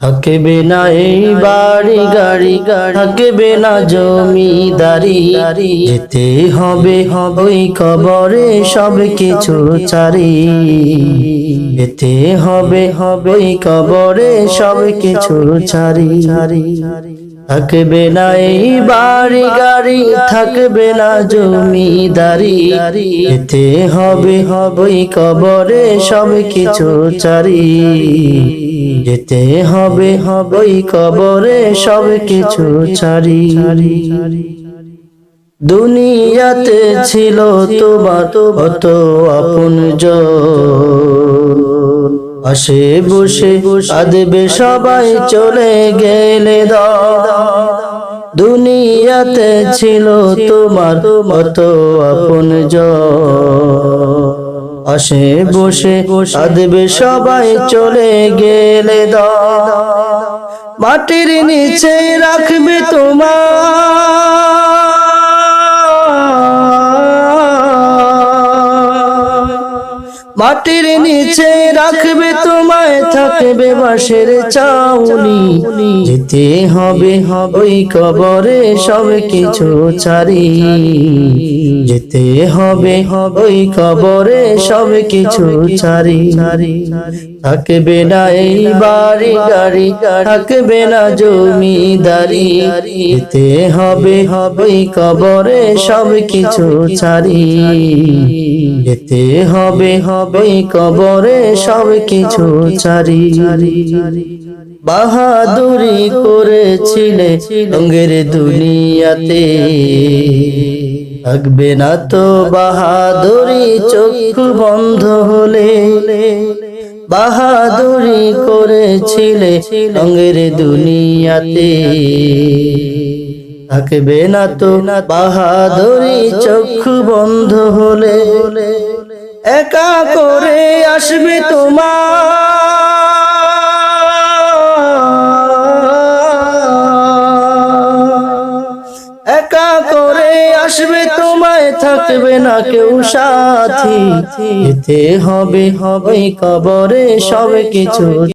থাকবে না এই বাড়ি গাড়ি গাড়ি থাকবে না জমিদারি। যেতে হবে হবে কবরে সব কিছু চারি যেতে হবে হবে কবরে সব কিছু চারি থাকবে না এই বাড়ি গাড়ি, থাকবে না জমিদারি। যেতে হবে হবে কবরে সব কিছু চারি। যেতে হবে হবে কবরে সব কিছু ছাড়ি দুনিয়াতে ছিল তোমার অত আপন আসে বসে বসে আদবে সবাই, চলে গেলে দ দুনিয়াতে ছিল তোমার মত আপন আসে বসে আদবে সবাই, চলে গেলে দ মাটির নিচে রাখবে তোমার মাটির নিচে রাখবে তোমায়, থাকবে বাসের চাউনি। যেতে হবে ওই কবরে সব কিছু ছাড়ি। যেতে হবে ওই কবরে সব কিছু ছাড়ি। থাকবে না এই বাড়ি গাড়ি, থাকবে না জমিদারি। যেতে হবে হবে কবরে সব কিছু ছাড়ি। যেতে হবে হবে কবরে সব কিছু ছাড়ি। বাহাদুরি করেছিলে রঙের দুনিয়াতে। থাকবে না তো বাহাদুরি চক্ষু বন্ধ হলে। বাহাদুরি করেছিলে রঙের দুনিয়াতে। থাকবে না তো বাহাদুরি, চক্ষু বন্ধ হলে। একা করে আসবে তোমার একা করে আসবে তোমায় থাকবে না কেউ সাথী। যেতে হবে হবে কবরে সব কিছু।